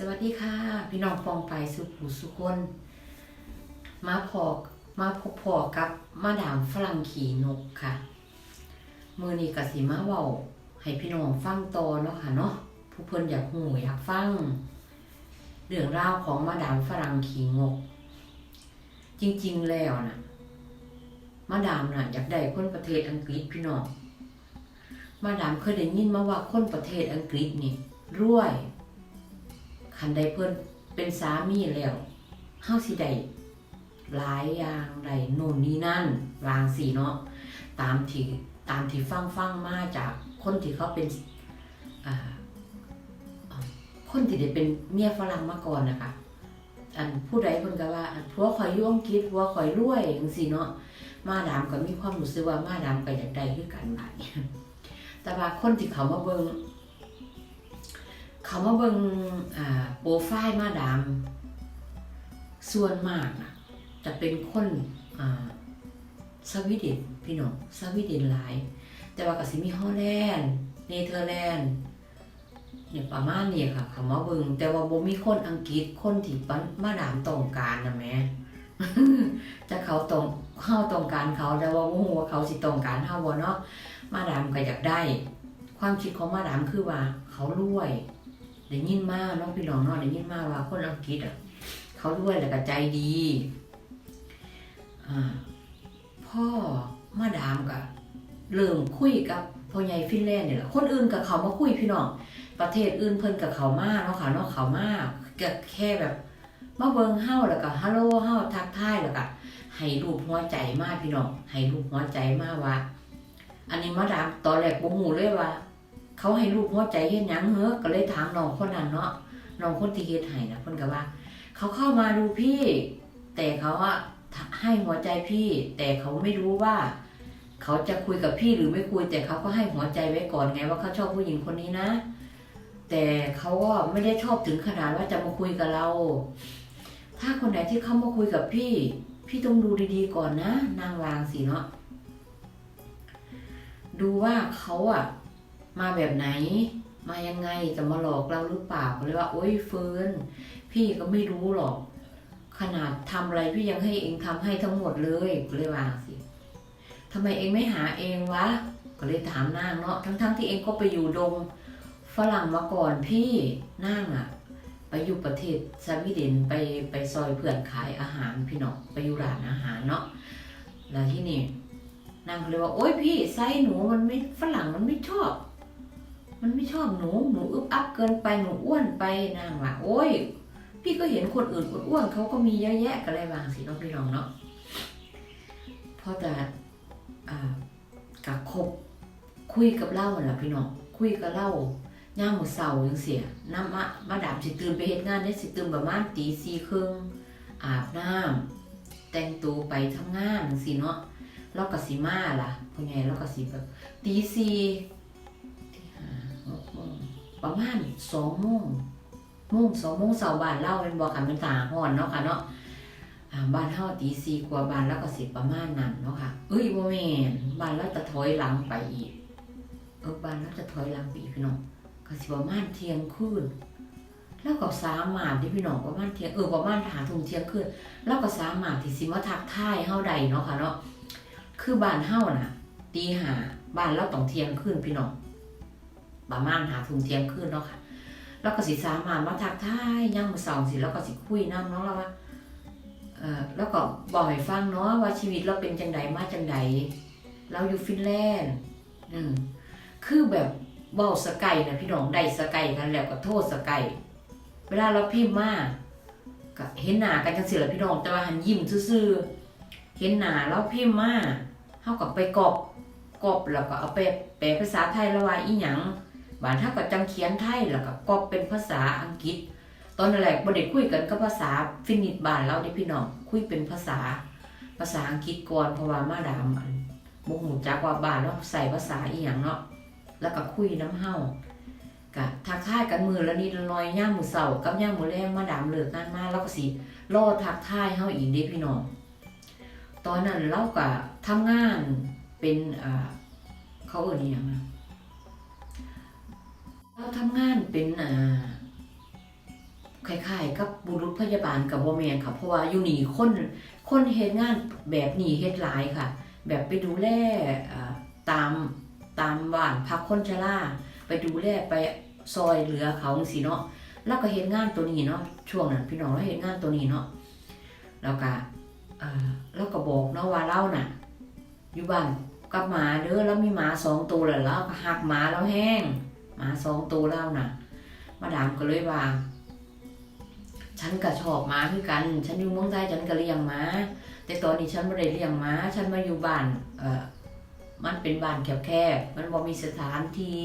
สวัสดีค่ะ พี่น้องฟองไปสุขูสุคน มาพอมาพบพอกับมาดามฝรั่งขี่นกค่ะ มือนี้กสิมาเว้าให้พี่น้องฟังต่อเนาะค่ะเนาะผู้เพิ่นอยากหูอยากฟังเรื่องราวของมาดามฝรั่งขี่งก จริงๆแล้วนะมาดามน่ะอยากได้คนประเทศอังกฤษพี่น้องมาดามเคยได้ยินมาว่าคนประเทศอังกฤษนี่รวย คันใดเพิ่นเป็นสามีแล้วเฮาสิได้หลายอย่างใดโน่นนี่นั่นวางสีเนาะตามที่ตามที่ฟังฟังมาจากคนที่เขาเป็นคนที่ได้เป็นเมียฝรั่งมาก่อนนะคะอันผู้ใดเพิ่นก็ว่าอันผัวข่อยย่อังกฤษผัวข่อยรวยจังซี่เนาะมาดามก็มีความรู้สึกว่ามาดามก็อยากได้คือกันบาดนี้แต่ว่าคนที่เขามาเบิ่ง เขามาเบิ่งโปรไฟล์มาดาม ส่วนมากนะจะเป็นคนสวีเดนพี่น้องสวีเดนหลาย แต่ว่าก็สิมีฮอลแลนด์เนเธอร์แลนด์เนี่ยประมาณนี้ค่ะเขามาเบิงแต่ว่าบ่มีคนอังกฤษคนที่ปานมาดามต้องการนะแม่จะเขาต้องเฮาต้องการเขาแต่ว่าบ่ฮู้ว่าเขาสิต้องการเฮาบ่เนาะมาดามก็อยากได้ ความคิดของมาดามคือว่าเขารวย ได้ยินมาน้องพี่น้องเนาะได้ยินมาว่าคนอังกฤษอะเขารวยแล้วก็ใจดีพ่อมาดามก็เริ่มคุยกับพ่อใหญ่ฟินแลนด์เนี่ยแหละคนอื่นกับเขามาคุยพี่น้องประเทศอื่นเพิ่นกับเขามาเนาะค่ะเนาะเขามาก็แค่แบบมาเบิงเฮ้าแล้วก็ฮัลโหลเฮ้าทักทายแล้วก็ให้รูปหัวใจมากพี่น้องให้รูปหัวใจมากว่า อันนี้มาดามตอนแรกบ่ฮู้เลยว่า เขาให้รูปหัวใจเฮ็ดหยังเฮ้อก็เลยถามน้องคนนั้นเนาะน้องคนที่เฮ็ดให้นะเพิ่นก็ว่า เขาเข้ามาดูพี่ แต่เขาอะให้หัวใจพี่ แต่เขาไม่รู้ว่า เขาจะคุยกับพี่หรือไม่คุย แต่เขาก็ให้หัวใจไว้ก่อนไงว่าเขาชอบผู้หญิงคนนี้นะ แต่เขาก็ไม่ได้ชอบถึงขนาดว่าจะมาคุยกับเรา ถ้าคนไหนที่เข้ามาคุยกับพี่ พี่ต้องดูดีๆก่อนนะ นางวางสิเนาะดูว่าเขาอะ มาแบบไหน มายังไงจะมาหลอกเราหรือเปล่าก็เลยว่าโอ๊ยเฟิร์นพี่ก็ไม่รู้หรอก ขนาดทำอะไรพี่ยังให้เองทำให้ทั้งหมดเลยก็เลยว่าสิทำไมเองไม่หาเองวะก็เลยถามนางเนาะทั้งๆที่เองก็ไปอยู่ดงฝรั่งมาก่อนพี่นางอะไปอยู่ประเทศสวีเดนไปไปซอยเพื่อนขายอาหารพี่เนาะไปอยู่ร้านอาหารเนาะแล้วที่นี่นางเลยว่าโอ๊ยพี่ไซส์หนูมันไม่ฝรั่งมันไม่ชอบ มันไม่ชอบหนู หนูอึบอับเกินไป หนูอ้วนไปนางว่าโอ้ย พี่ก็เห็นคนอื่นอ้วนเขาก็มีเยอะแยะก็เลยวางสิน้องพี่น้องเนาะพอจะกับคบคุยกับเล่าน่ะพี่น้อง คุยกับเล่าย่ามมือเสาจังเสียน้ำมามาดามสิตื่นไปเฮ็ดงานได้สิตื่นประมาณตีสี่ครึ่งอาบน้ำแต่งตัวไปทำงานจังสิเนาะเราก็สิมาล่ะเพราะไงเราก็สิแบบตีสี่ ประมาณสองโมงโมงสองโมงเสาบ้านเล่าเป็นบอกกันเป็นตาห่อนเนาะค่ะเนาะบ้านเฮาตีสี่กว่าบ้านแล้วก็สิประมาณนั้นเนาะค่ะ เอ้ยบ่แม่นบ้านเราจะถอยหลังไปอีกเออบ้านเราจะถอยหลังไปอีกพี่น้องก็สิประมาณเที่ยงคืนแล้วก็สามารถที่พี่น้องประมาณเที่ยงเออประมาณหาทุ่มเที่ยงคืนแล้วก็สามารถที่สิมาทักทายเฮาได้เนาะค่ะเนาะคือบ้านเฮาน่ะตีหาบ้านเราต้องเที่ยงคืนพี่น้อง ประมาณหาทุ่มเทียงคืนเนาะค่ะ แล้วก็สิสามารถมาทักทายย่างมือสองสิแล้วก็สิคุยน้ำเนาะแล้วว่าเออแล้วก็บอกให้ฟังเนาะว่าชีวิตเราเป็นจังใดมาจังใดเราอยู่ฟินแลนด์อืมคือแบบเบาสกายนะพี่น้องได้สกายกันแล้วก็โทษสกายเวลาเราพิมพ์มาก็เห็นหน้ากันจังสิละพี่น้องแต่ว่าหันยิ้มซื่อเห็นหน้าเราพิมพ์มาเท่ากับไปกรอบกรอบแล้วก็เอาไปแปลภาษาไทยล้วว่าอีหยัง บานถ้าก็จังเขียนไทยแล้วก็ก็เป็นภาษาอังกฤษ ตอนแรกบ่ได้คุยกันก็ภาษาฟินิชบานเราเด้พี่น้องคุยเป็นภาษาภาษาอังกฤษก่อนเพราะว่ามาดามอันบ่ฮู้จักว่าบ้านเราใส่ภาษาอีหยังเนาะแล้วก็คุยน้ำเฮากะทักทายกันมือละนิดละน้อยย่ามมือเช้ากับย่ามมือแลงมาดามเลิกงานมาแล้วก็สิรอทักทายเฮาอีกเด้พี่น้องตอนนั้นเราก็ทำงานเป็นเขาเอิ้นอีหยังนะ เราทำงานเป็นอ่าคล้ายๆกับบุรุษพยาบาลกับบ่แมนค่ะ เพราะว่าอยู่นี่คนคนเฮ็ดงานแบบนี้เฮ็ดหลายค่ะ แบบไปดูแลตามตามบ้านพักคนชราไปดูแลไปซอยเหลือเขาจังซี่เนาะแล้วก็เฮ็ดงานตัวนี้เนาะช่วงนั้นพี่น้องเราเฮ็ดงานตัวนี้เนาะแล้วก็อ่าเราก็บอกเนาะว่าเราน่ะ อยู่บ้านกับหมาเด้อแล้วมีหมาสองตัวแล้วเราก็หักหมาแล้วแห้ง หมาสองตัวแล้วน่ะ มาดามก็เลยว่า ฉันก็ชอบหมาคือกัน ฉันอยู่เมืองไทยฉันก็เลี้ยงหมา แต่ตอนนี้ฉันไม่ได้เลี้ยงหมา ฉันมาอยู่บ้าน เออมันเป็นบ้านแคบๆ มันบ่มีสถานที่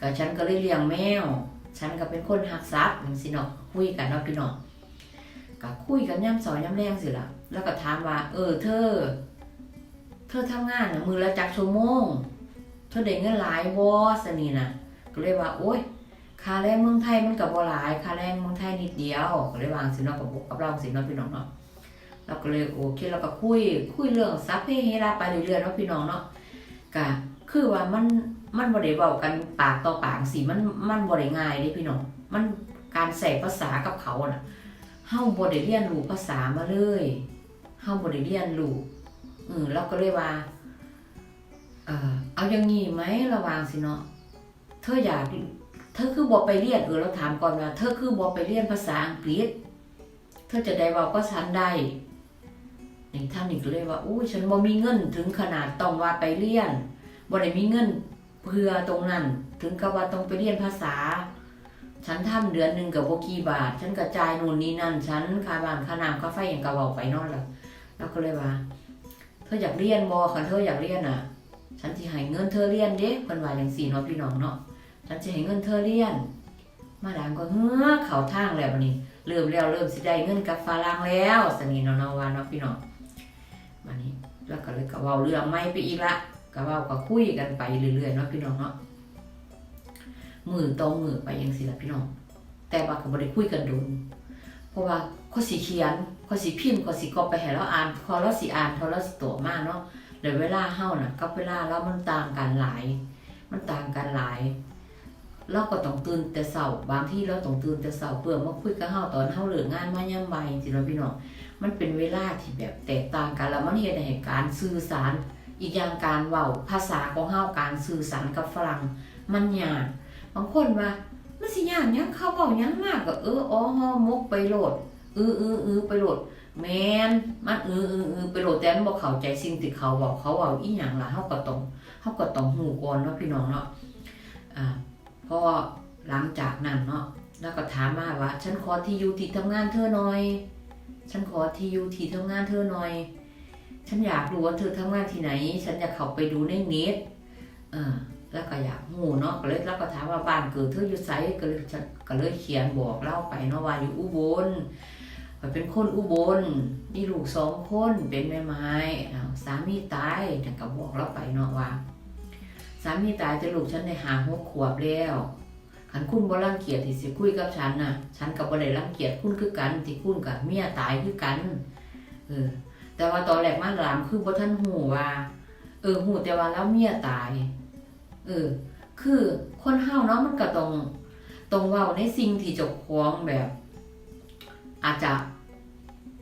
ก็ฉันก็เลยเลี้ยงแมว ฉันก็เป็นคนหักสัตว์จังซี่เนาะคุยกันเนาะพี่น้องก็คุยกันย่ำสอนย่ำแรงสิละแล้วก็ถามว่า เออ เธอ เธอทำงานนะมือละจักชั่วโมง เธอได้เงินหลายบ่สนี่น่ะ ก็เลยว่า โอ๊ยค่าแรงเมืองไทยมันก็บ่หลายค่าแรงเมืองไทยนิดเดียวก็เลยวางสิเนาะกับกับเราสิเนาะพี่น้องเนาะเราก็เลยโอเคเราก็คุยคุยเรื่องซับเพเฮราไปเรื่อยๆเนาะพี่น้องเนาะก็คือว่ามันมันบ่ได้เว้ากันปากต่อปากสิมันมันบ่ได้ง่ายเด้พี่น้องมันการใส่ภาษากับเขาน่ะเฮาบ่ได้เรียนรู้ภาษามาเลยเฮาบ่ได้เรียนรู้อือเราก็เลยว่าเอ่อเอาอย่างงี้ไหมระว่างสิเนาะ เธออยากเธอคือบ่ไปเรียนเออเราถามก่อนว่าเธอคือบ่ไปเรียนภาษาอังกฤษ เธอจะได้ว่าก็ฉันได้นี่ท่านหนี่งก็เลยว่าอู้ฉันบ่มีเงินถึงขนาดต้องว่าไปเรียนบ่ได้มีเงินเพื่อตรงนั้น ถึงกับว่าต้องไปเรียนภาษา ฉันทำเดือนหนึ่งกับบ่กี่บาท ฉันกระจายนู่นนี่นั่น ฉันค่าบ้านค่าน้ำค่าไฟอย่างกะเว้าไปนอนละแล้วก็เลยว่า เธออยากเรียนบ่คันเธออยากเรียนอะ ฉันสิให้เงินเธอเรียนเด้เพิ่นว่างซี่เนาะพี่น้องเนาะ ฉันจะให้เงินเธอเรียน มาดามก็เฮ้อเขาทางแล้วบัดนี้เริ่มแล้วเริ่มสิได้เงินกับฝรั่งแล้วสนิทเนาะเนวาเนาะพี่น้องบัดนี้แล้วก็เลยก็เว้าเรื่องใหม่ไปอีกละก็เว้าก็คุยกันไปเรื่อยๆเนาะพี่น้องเนาะมือต่อมือไปจังซี่ล่ะพี่น้องแต่ว่าก็บ่ได้คุยกันโดนเพราะว่าเขาสิเขียนเขาสิพิมพ์เขาสิก๊อไปให้เราอ่านพอเราสิอ่านพอเราสิตัวมากเนาะแล้วเวลาเฮาน่ะกับเวลาเรามันต่างกันหลาย มันต่างกันหลาย เราก็ต้องตื่นแต่เช้าบางที่เราต้องตื่นแต่เช้าเพื่อมาคุยกับเฮาตอนเฮาเลิกงานมายามบ่ายสิเนาพี่น้องมันเป็นเวลาที่แบบแตกต่างกันแล้วมันเฮ็ดให้การสื่อสาร อีกอย่างการเว้าภาษาของเฮาการสื่อสารกับฝรั่งมันยากบางคนว่ามันสิยากยังเขาเว้าหยังมากก็เอออ๋อฮอมกไปโหลดเออเออเออไปโหลดแมนมันเออเออเออไปโหลดแต่มันบ่เข้าใจสิ่งที่เขาเว้าเขาเว้าอีหยังล่ะเฮาก็ต้องเขาก็ต้องหูก่อนเนาะพี่น้องเนาะอ่า พอหลังจากนั้นเนาะแล้วก็ถามมาว่า ฉันขอที่อยู่ที่ทำงานเธอหน่อย ฉันขอที่อยู่ที่ทำงานเธอหน่อย ฉันอยากรู้ว่าเธอทำงานที่ไหน ฉันอยากเข้าไปดูในเน็ตเออแล้วก็อยากหูเนาะก็เลยแล้วก็ถามว่าบ้านเกิดเธออยู่ไสก็เลยฉันก็เลยเขียนบอกเล่าไปเนาะว่าอยู่อุบลเป็นคนอุบลมีลูกสองคนเป็นแม่ไม้สามีตายแต่ก็บอกเราไปเนาะว่า สามีตายแต่ลูกฉันได้หาหกขวบแล้วขันคุณบ่รังเกียจที่สิคุยกับฉันน่ะ ฉันกับบ่ได้รังเกียจคุณคือกันที่คุณกับเมียตายคือกัน เออ แต่ว่าตอนแรกมาหลามคือบ่ทันหูว่า เออหูแต่ว่าแล้วเมียตาย เออ คือคนเฮาเนาะมันก็ต้องต้องว้าในสิ่งที่เจ้าของแบบ อาจจะ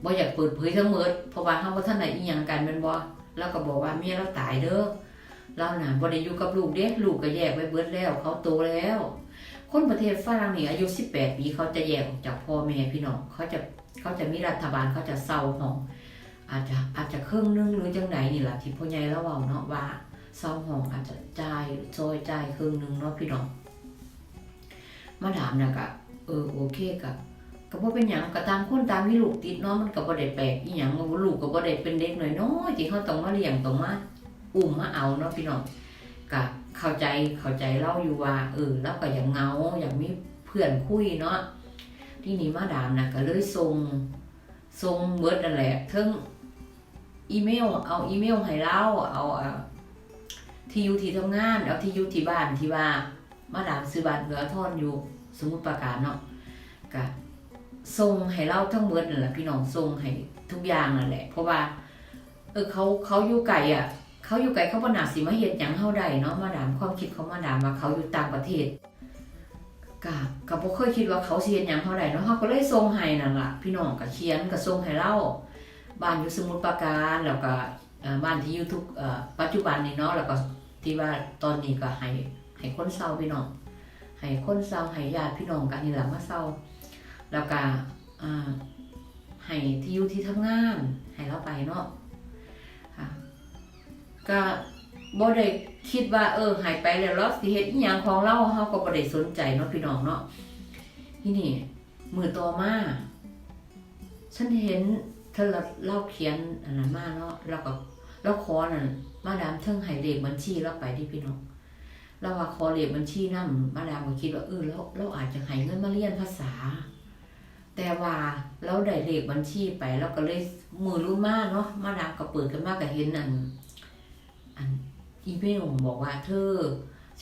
บ่อยากเปิดเผยทั้งหมดเพราะว่าเฮาบ่ทันได้อีหยังกันแม่นบ่แล้วก็บอกว่าเมียเราตายเด้อ เราหน่ะบ่ได้อยู่กับลูกเด้ลูกก็แยกไปเบิดแล้ว เขาโตแล้ว คนประเทศฝรั่งนี่อายุ 18 ปีเขาจะแยกออกจากพ่อแม่พี่น้องเขาจะเขาจะมีรัฐบาลเขาจะเศร้าห้อง อาจจะอาจจะครึ่งหนึงหรือจังไหนนี่แหละที่พ่อใหญ่เราเว้าเนาะว่าเศร้าห้องอาจจะจ่ายซอยจ่ายครึ่งหนึงเนาะพี่น้องมาถามนะก็เออโอเคก็ก็บ่เป็นหยังก็ตามคนตามมีลูกติดเนาะมันก็บ่ได้แปลกอีหยังว่าลูกก็บ่ได้เป็นเด็กน้อยๆที่เขาต้องมาเลี้ยงต้องมา อุ้มมาเอาเนาะพี่น้องก็เข้าใจเข้าใจเล่าอยู่ว่าเออแล้วก็อย่างเงาอย่างมีเพื่อนคุยเนาะที่นี่มาดามนะก็เลยส่งส่งเบิดนั่นแหละเทิงอีเมล เอาอีเมลให้เล่าเอาที่อยู่ที่ทำงานเอาที่อยู่ที่บ้านที่ว่ามาดามซื้อบ้านเหือทอนอยู่สมุทรปราการเนาะก็ส่งให้เล่าทั้งเบิดนั่นแหละพี่น้องส่งให้ทุกอย่างนั่นแหละ เพราะว่าเออเขาเขาอยู่ไกลอะ เขาอยู่ไกลเขาบ่น่าสิมาเฮ็ดหยังเฮาได้เนาะมาดามความคิดเของมาดามว่าเขาอยู่ต่างประเทศกะก็บ่เคยคิดว่าเขาสิเฮ็ดหยังเท่าใดเนาะเฮาก็เลยส่งให้นั่นล่ะ พี่น้องก็เขียนก็ส่งให้เราบ้านอยู่สมุทรปราการแล้วก็บ้านที่อยู่ทุกปัจจุบันนี่เนาะแล้วก็ที่ว่าตอนนี้ก็ให้ให้คนเฒ่าพี่น้องให้คนเฒ่าให้ญาติพี่น้องกันนี่ล่ะมาเฒ่าแล้วก็ให้ที่อยู่ที่ทำงานให้เราไปเนาะ ก็บ่ได้คิดว่าเออหายไปแล้วเราสิเฮ็ดอีหยังของเราเฮาก็บ่ได้สนใจเนาะพี่น้องเนาะที่นี่มือต่อมาฉันเห็นเธอเล่าเขียนอันนั้นมาเนาะแล้วก็แล้วขอนั่นมาดามเทิงให้เลขบัญชีเราไปที่พี่น้องแล้วว่าขอเลขบัญชีนำมาดามก็คิดว่าเออแล้วเราอาจจะให้เงินมาเรียนภาษา แต่ว่าเราได้เลขบัญชีไปเราก็เลยมือรู้มาเนาะมาดามก็เปิดกันมาก็เห็นอันอัน อีเมลบอกว่าเธอ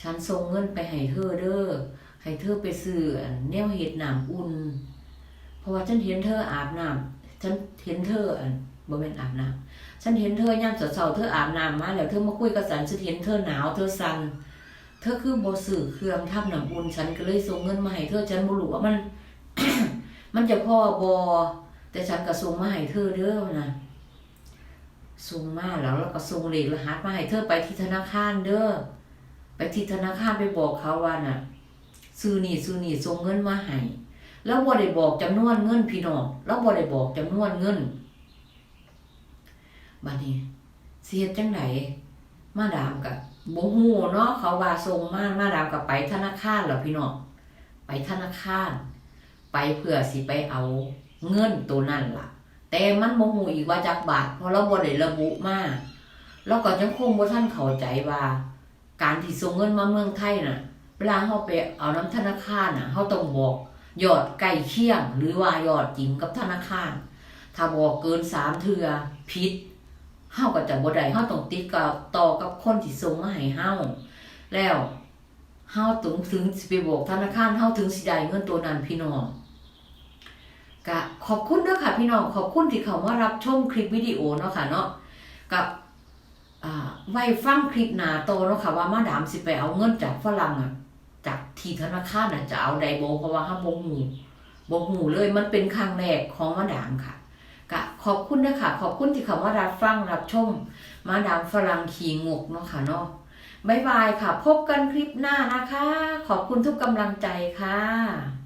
ฉันส่งเงินไปให้เธอเด้อให้เธอไปซื้ออันแนวเห็ดน้ำอุ่น เพราะว่าฉันเห็นเธออาบน้ำฉันเห็นเธอบ่แม่นอาบน้ำฉันเห็นเธอยามเช้าๆเธออาบน้ำมาแล้วเธอมาคุยกับฉันฉันเห็นเธอหนาวเธอสั่นเธอคือบ่ซื้อเครื่องทำน้ำอุ่นฉันก็เลยส่งเงินมาให้เธอฉันบ่รู้ว่ามัน มันจะพ่อบ่แต่ฉันก็ส่งมาให้เธอเด้อนะ ส่งมาแล้วแล้วก็ส่งเลขรหัสมาให้เธอไปที่ธนาคารเด้อไปที่ธนาคารไปบอกเขาว่าน่ะซื้อนี่ซื้อนี่ส่งเงินมาให้แล้วบ่ได้บอกจำนวนเงินพี่น้องแล้วบ่ได้บอกจำนวนเงินบัดนี้เฮ็ดจังไดมาดามกับบ่ฮู้เนาะเขาว่าส่งมามาดามกับไปธนาคารแล้วพี่น้องไปธนาคาร ไปเพื่อสิไปเอาเงินตัวนั้นล่ะ แต่มันโมโหอีกว่าจากบาทเพราะเราบ่ได้ระบุมาเราก็ยังคงบ่ท่านเข้าใจว่า การที่ส่งเงินมาเมืองไทยน่ะ เวลาเฮาไปเอาน้ำธนาคารน่ะเฮาต้องบอกยอดใกล้เคียง หรือว่ายอดจริงกับธนาคาร ถ้าบอกเกินสามเทื่อผิดเฮาก็จะบ่ได้เฮาต้องติดกับต่อกับคนที่ส่งมาให้เฮาแล้วเฮาถึงถึงสิไปบอกธนาคารเฮาถึงสิได้เงินตัวนั้นพี่น้อง ก็ขอบคุณด้อค่ะพี่น้องขอบคุณที่เขามารับชมคลิปวิดีโอเนาะค่ะเนาะกับไว้ฟังคลิปหนาโตเนาะค่ะว่ามาดามสิไปเอาเงินจากฝรั่งอะจากทีธนาคารน่ะจะเอาไดโบเพราะว่าห้าบ่ฮู้บ่ฮู้เลยมันเป็นครั้งแรกของมาดามค่ะก็ขอบคุณนะค่ะ ขอบคุณที่เขามารับฟังรับชม มาดามฝรั่งขี่งกเนาะค่ะเนาะบายบายค่ะ พบกันคลิปหน้านะคะ ขอบคุณทุกกำลังใจค่ะ